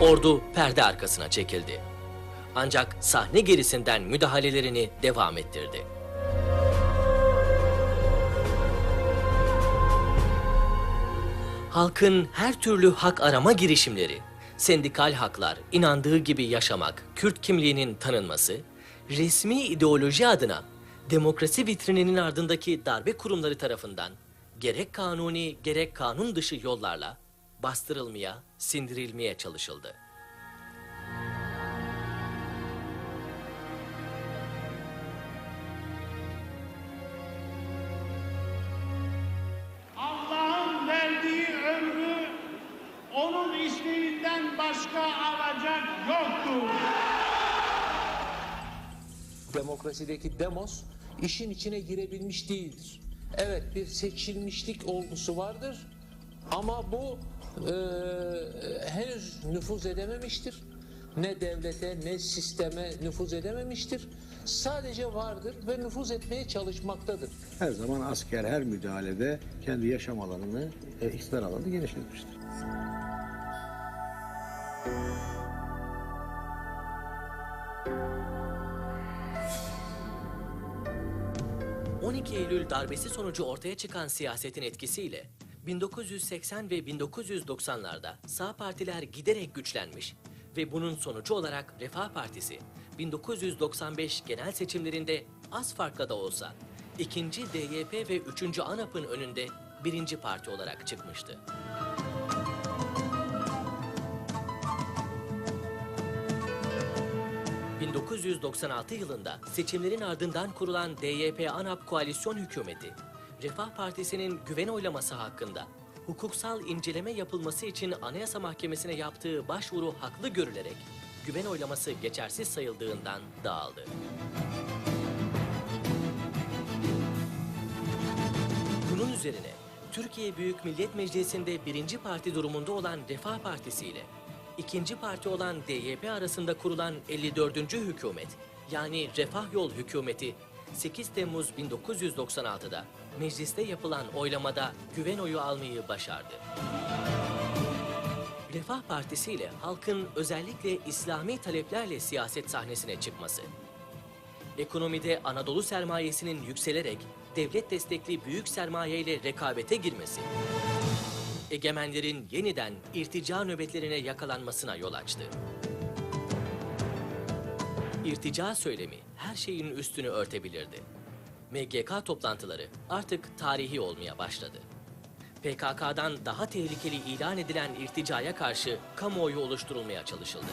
Ordu perde arkasına çekildi. Ancak sahne gerisinden müdahalelerini devam ettirdi. Halkın her türlü hak arama girişimleri, sendikal haklar, inandığı gibi yaşamak, Kürt kimliğinin tanınması, resmi ideoloji adına demokrasi vitrininin ardındaki darbe kurumları tarafından gerek kanuni gerek kanun dışı yollarla bastırılmaya, sindirilmeye çalışıldı. Allah'ın verdiği ömrü onun isteğinden başka alacak yoktur. demokrasideki demos işin içine girebilmiş değildir. Evet bir seçilmişlik olgusu vardır ama bu e, henüz nüfuz edememiştir. Ne devlete ne sisteme nüfuz edememiştir. Sadece vardır ve nüfuz etmeye çalışmaktadır. Her zaman asker her müdahalede kendi yaşam alanını, e, iktidar alanını genişletmiştir. — 12 Eylül darbesi sonucu ortaya çıkan siyasetin etkisiyle 1980 ve 1990'larda sağ partiler giderek güçlenmiş ve bunun sonucu olarak Refah Partisi 1995 genel seçimlerinde az farkla da olsa ikinci DYP ve üçüncü ANAP'ın önünde birinci parti olarak çıkmıştı. ...1996 yılında seçimlerin ardından kurulan DYP-ANAP koalisyon hükümeti... ...Refah Partisi'nin güven oylaması hakkında... ...hukuksal inceleme yapılması için Anayasa Mahkemesi'ne yaptığı başvuru haklı görülerek... ...güven oylaması geçersiz sayıldığından dağıldı. Bunun üzerine Türkiye Büyük Millet Meclisi'nde birinci parti durumunda olan Refah Partisi ile ikinci parti olan DYP arasında kurulan 54. hükümet yani Refah Yol hükümeti 8 Temmuz 1996'da mecliste yapılan oylamada güven oyu almayı başardı. Refah Partisi ile halkın özellikle İslami taleplerle siyaset sahnesine çıkması, ekonomide Anadolu sermayesinin yükselerek devlet destekli büyük sermaye ile rekabete girmesi, egemenlerin yeniden irtica nöbetlerine yakalanmasına yol açtı. İrtica söylemi her şeyin üstünü örtebilirdi. MGK toplantıları artık tarihi olmaya başladı. PKK'dan daha tehlikeli ilan edilen irticaya karşı kamuoyu oluşturulmaya çalışıldı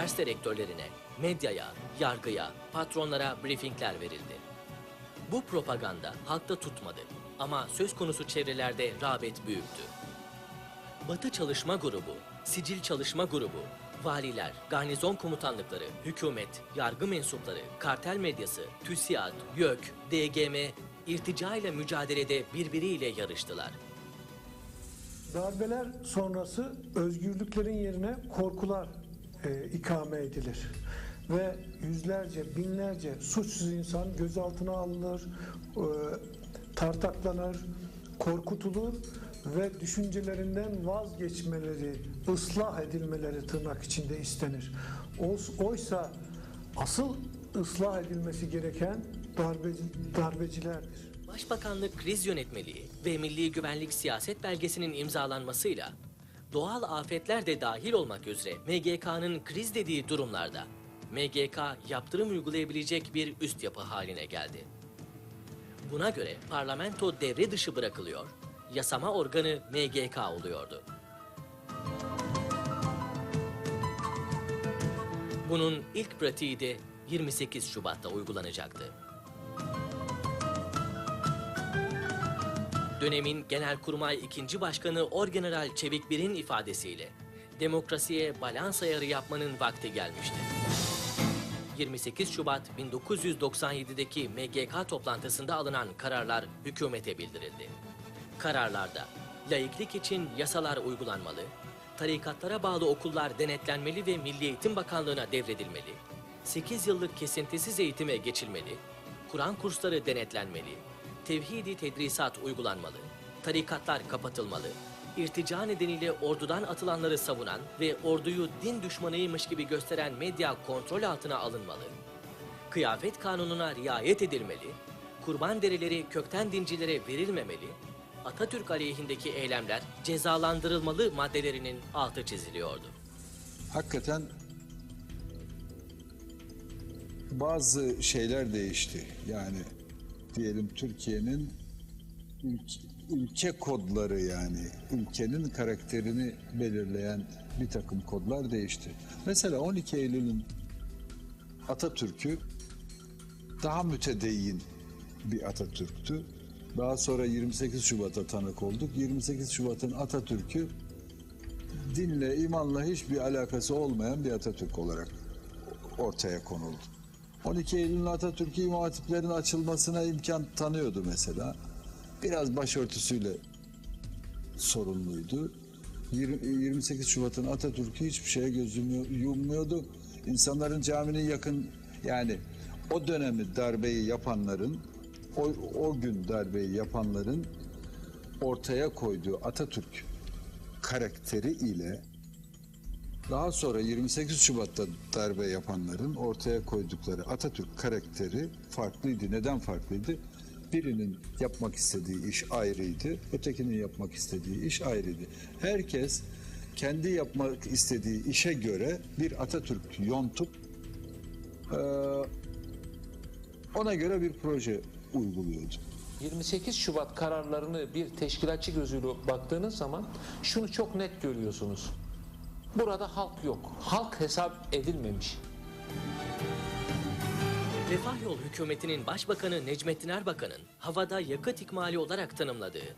üniversite rektörlerine, medyaya, yargıya, patronlara briefingler verildi. Bu propaganda halkta tutmadı ama söz konusu çevrelerde rağbet büyüktü. Batı Çalışma Grubu, Sicil Çalışma Grubu, valiler, garnizon komutanlıkları, hükümet, yargı mensupları, kartel medyası, TÜSİAD, YÖK, DGM, irtica ile mücadelede birbiriyle yarıştılar. Darbeler sonrası özgürlüklerin yerine korkular e, ikame edilir. Ve yüzlerce, binlerce suçsuz insan gözaltına alınır, e, tartaklanır, korkutulur ve düşüncelerinden vazgeçmeleri, ıslah edilmeleri tırnak içinde istenir. Oys- Oysa asıl ıslah edilmesi gereken darbeci, darbecilerdir. Başbakanlık Kriz Yönetmeliği ve Milli Güvenlik Siyaset Belgesi'nin imzalanmasıyla doğal afetler de dahil olmak üzere MGK'nın kriz dediği durumlarda MGK yaptırım uygulayabilecek bir üst yapı haline geldi. Buna göre parlamento devre dışı bırakılıyor, yasama organı MGK oluyordu. Bunun ilk pratiği de 28 Şubat'ta uygulanacaktı. Dönemin Genelkurmay 2. Başkanı Orgeneral Çevik Bir'in ifadesiyle demokrasiye balans ayarı yapmanın vakti gelmişti. 28 Şubat 1997'deki MGK toplantısında alınan kararlar hükümete bildirildi. Kararlarda. Laiklik için yasalar uygulanmalı, tarikatlara bağlı okullar denetlenmeli ve Milli Eğitim Bakanlığı'na devredilmeli, 8 yıllık kesintisiz eğitime geçilmeli, Kur'an kursları denetlenmeli, tevhidi tedrisat uygulanmalı, tarikatlar kapatılmalı, irtica nedeniyle ordudan atılanları savunan ve orduyu din düşmanıymış gibi gösteren medya kontrol altına alınmalı, kıyafet kanununa riayet edilmeli, kurban derileri kökten dincilere verilmemeli, Atatürk aleyhindeki eylemler cezalandırılmalı maddelerinin altı çiziliyordu. hakikaten bazı şeyler değişti. Yani diyelim Türkiye'nin ülke, ülke kodları yani ülkenin karakterini belirleyen bir takım kodlar değişti. Mesela 12 Eylül'ün Atatürk'ü daha mütedeyyin bir Atatürk'tü. Daha sonra 28 Şubat'a tanık olduk. 28 Şubat'ın Atatürk'ü dinle, imanla hiçbir alakası olmayan bir Atatürk olarak ortaya konuldu. 12 Eylül'ün Atatürk'ü İmam Hatiplerin açılmasına imkan tanıyordu mesela. Biraz başörtüsüyle sorumluydu. Yirmi- 28 Şubat'ın Atatürk'ü hiçbir şeye göz yummuyordu. İnsanların caminin yakın yani o dönemi darbeyi yapanların o, o gün darbeyi yapanların ortaya koyduğu Atatürk karakteri ile daha sonra 28 Şubat'ta darbe yapanların ortaya koydukları Atatürk karakteri farklıydı. Neden farklıydı? Birinin yapmak istediği iş ayrıydı, ötekinin yapmak istediği iş ayrıydı. Herkes kendi yapmak istediği işe göre bir Atatürk yontup ona göre bir proje uyguluyordu. 28 Şubat kararlarını bir teşkilatçı gözüyle baktığınız zaman şunu çok net görüyorsunuz. Burada halk yok. Halk hesap edilmemiş. Refah Yol hükümetinin Başbakanı Necmettin Erbakan'ın havada yakıt ikmali olarak tanımladığı,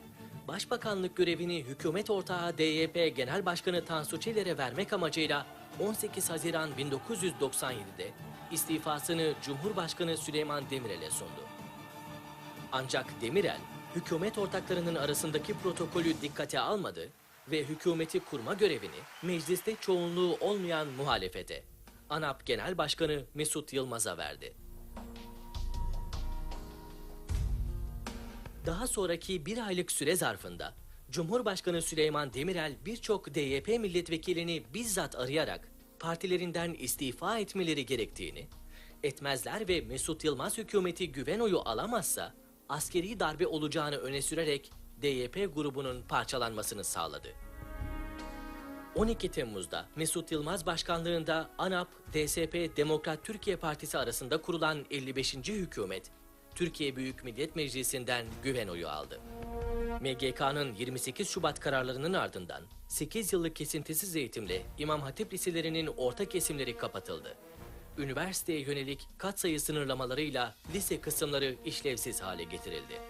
Başbakanlık görevini hükümet ortağı DYP Genel Başkanı Tansu Çiller'e vermek amacıyla 18 Haziran 1997'de istifasını Cumhurbaşkanı Süleyman Demirel'e sundu. Ancak Demirel, hükümet ortaklarının arasındaki protokolü dikkate almadı ve hükümeti kurma görevini mecliste çoğunluğu olmayan muhalefete, ANAP Genel Başkanı Mesut Yılmaz'a verdi. Daha sonraki bir aylık süre zarfında Cumhurbaşkanı Süleyman Demirel birçok DYP milletvekilini bizzat arayarak partilerinden istifa etmeleri gerektiğini, etmezler ve Mesut Yılmaz hükümeti güven oyu alamazsa askeri darbe olacağını öne sürerek DYP grubunun parçalanmasını sağladı. 12 Temmuz'da Mesut Yılmaz başkanlığında ANAP, DSP, Demokrat Türkiye Partisi arasında kurulan 55. hükümet, Türkiye Büyük Millet Meclisi'nden güven oyu aldı. MGK'nın 28 Şubat kararlarının ardından 8 yıllık kesintisiz eğitimle İmam Hatip liselerinin orta kesimleri kapatıldı. Üniversiteye yönelik katsayı sınırlamalarıyla lise kısımları işlevsiz hale getirildi.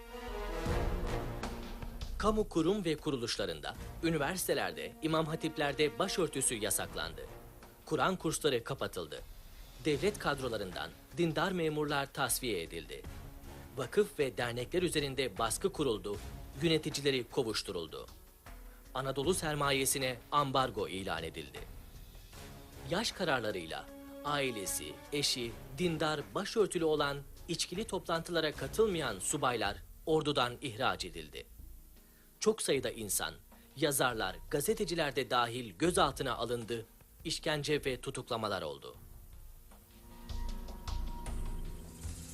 Kamu kurum ve kuruluşlarında, üniversitelerde, imam hatiplerde başörtüsü yasaklandı. Kur'an kursları kapatıldı. Devlet kadrolarından dindar memurlar tasfiye edildi. Vakıf ve dernekler üzerinde baskı kuruldu, yöneticileri kovuşturuldu. Anadolu sermayesine ambargo ilan edildi. Yaş kararlarıyla ailesi, eşi, dindar, başörtülü olan içkili toplantılara katılmayan subaylar ordudan ihraç edildi çok sayıda insan, yazarlar, gazeteciler de dahil gözaltına alındı, işkence ve tutuklamalar oldu.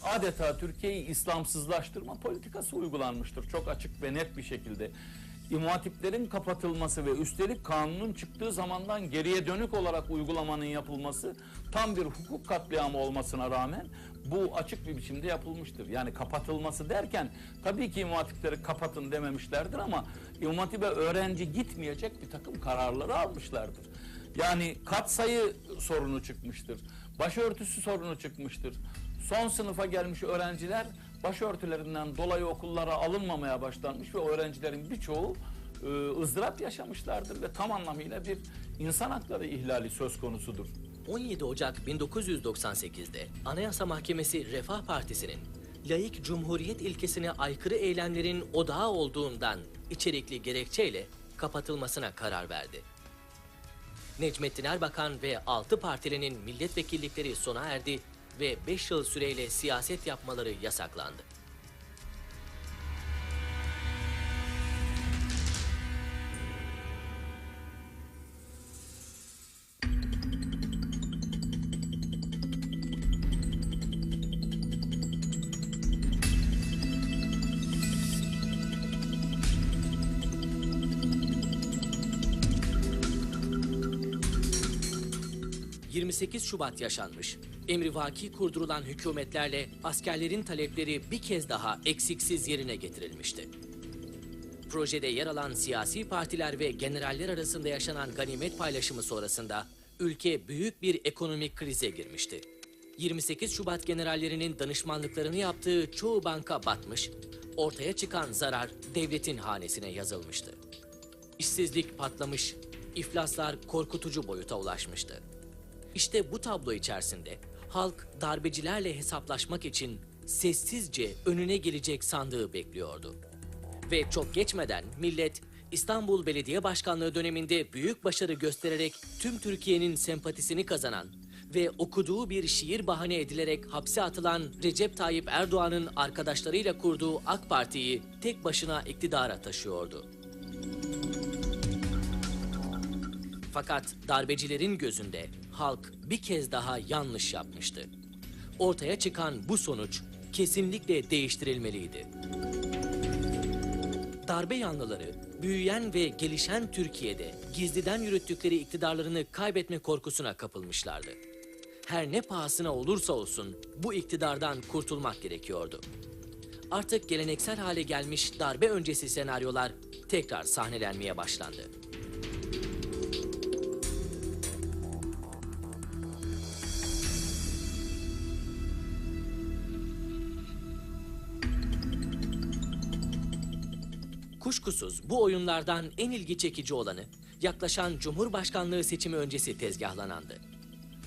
adeta Türkiye'yi İslamsızlaştırma politikası uygulanmıştır. Çok açık ve net bir şekilde. İmam kapatılması ve üstelik kanunun çıktığı zamandan geriye dönük olarak uygulamanın yapılması tam bir hukuk katliamı olmasına rağmen bu açık bir biçimde yapılmıştır. Yani kapatılması derken tabii ki İmam kapatın dememişlerdir ama İmam öğrenci gitmeyecek bir takım kararları almışlardır. Yani katsayı sorunu çıkmıştır. Başörtüsü sorunu çıkmıştır. Son sınıfa gelmiş öğrenciler başörtülerinden dolayı okullara alınmamaya başlanmış ve öğrencilerin birçoğu e, ızdırap yaşamışlardır ve tam anlamıyla bir insan hakları ihlali söz konusudur. 17 Ocak 1998'de Anayasa Mahkemesi Refah Partisi'nin laik cumhuriyet ilkesine aykırı eylemlerin odağı olduğundan içerikli gerekçeyle kapatılmasına karar verdi. Necmettin Erbakan ve 6 partilinin milletvekillikleri sona erdi ve 5 yıl süreyle siyaset yapmaları yasaklandı. ...28 Şubat yaşanmış. Emrivaki kurdurulan hükümetlerle askerlerin talepleri bir kez daha eksiksiz yerine getirilmişti. Projede yer alan siyasi partiler ve generaller arasında yaşanan ganimet paylaşımı sonrasında ülke büyük bir ekonomik krize girmişti. 28 Şubat generallerinin danışmanlıklarını yaptığı çoğu banka batmış, ortaya çıkan zarar devletin hanesine yazılmıştı. İşsizlik patlamış, iflaslar korkutucu boyuta ulaşmıştı. İşte bu tablo içerisinde halk darbecilerle hesaplaşmak için sessizce önüne gelecek sandığı bekliyordu. Ve çok geçmeden millet İstanbul Belediye Başkanlığı döneminde büyük başarı göstererek tüm Türkiye'nin sempatisini kazanan ve okuduğu bir şiir bahane edilerek hapse atılan Recep Tayyip Erdoğan'ın arkadaşlarıyla kurduğu AK Parti'yi tek başına iktidara taşıyordu. Fakat darbecilerin gözünde halk bir kez daha yanlış yapmıştı. Ortaya çıkan bu sonuç kesinlikle değiştirilmeliydi. Darbe yanlıları büyüyen ve gelişen Türkiye'de gizliden yürüttükleri iktidarlarını kaybetme korkusuna kapılmışlardı. Her ne pahasına olursa olsun bu iktidardan kurtulmak gerekiyordu. Artık geleneksel hale gelmiş darbe öncesi senaryolar tekrar sahnelenmeye başlandı. Kuşkusuz bu oyunlardan en ilgi çekici olanı yaklaşan Cumhurbaşkanlığı seçimi öncesi tezgahlanandı.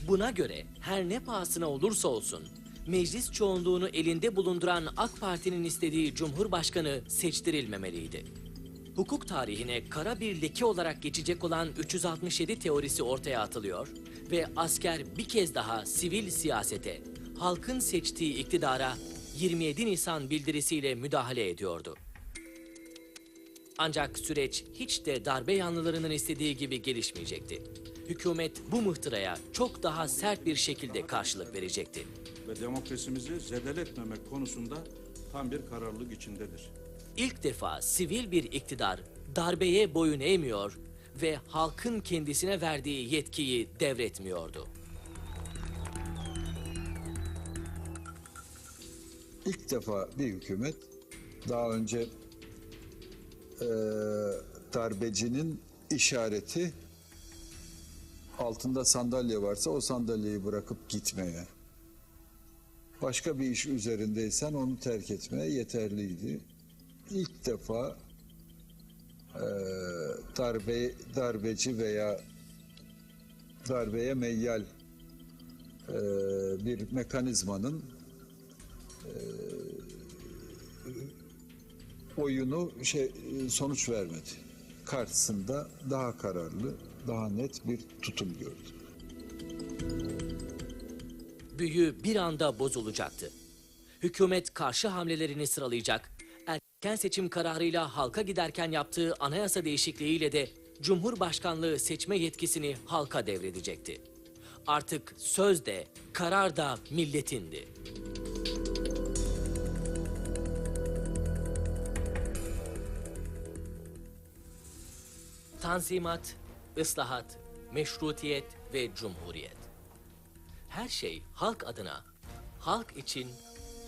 Buna göre her ne pahasına olursa olsun meclis çoğunluğunu elinde bulunduran AK Parti'nin istediği Cumhurbaşkanı seçtirilmemeliydi. Hukuk tarihine kara bir leke olarak geçecek olan 367 teorisi ortaya atılıyor ve asker bir kez daha sivil siyasete, halkın seçtiği iktidara 27 Nisan bildirisiyle müdahale ediyordu. Ancak süreç hiç de darbe yanlılarının istediği gibi gelişmeyecekti. Hükümet bu mıhtıraya çok daha sert bir şekilde karşılık verecekti. ve demokrasimizi zedeletmemek konusunda tam bir kararlılık içindedir. İlk defa sivil bir iktidar darbeye boyun eğmiyor ve halkın kendisine verdiği yetkiyi devretmiyordu. İlk defa bir hükümet daha önce eee, darbecinin işareti altında sandalye varsa o sandalyeyi bırakıp gitmeye. Başka bir iş üzerindeysen onu terk etmeye yeterliydi. İlk defa eee, darbe darbeci veya darbeye meyyal eee, bir mekanizmanın oyunu şey e, sonuç vermedi. Karşısında daha kararlı, daha net bir tutum gördü. Büyü bir anda bozulacaktı. Hükümet karşı hamlelerini sıralayacak, erken seçim kararıyla halka giderken yaptığı anayasa değişikliğiyle de Cumhurbaşkanlığı seçme yetkisini halka devredecekti. Artık söz de, karar da milletindi. Tanzimat, ıslahat, meşrutiyet ve cumhuriyet. Her şey halk adına, halk için,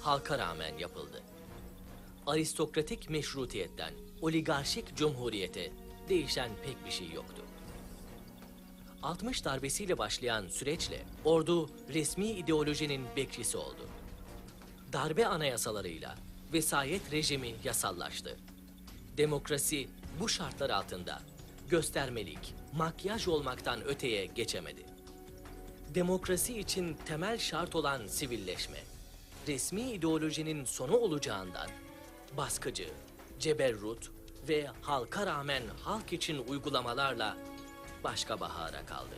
halka rağmen yapıldı. Aristokratik meşrutiyetten oligarşik cumhuriyete değişen pek bir şey yoktu. 60 darbesiyle başlayan süreçle ordu resmi ideolojinin bekçisi oldu. Darbe anayasalarıyla vesayet rejimi yasallaştı. Demokrasi bu şartlar altında göstermelik, makyaj olmaktan öteye geçemedi. Demokrasi için temel şart olan sivilleşme, resmi ideolojinin sonu olacağından baskıcı, ceberrut ve halka rağmen halk için uygulamalarla başka bahara kaldı.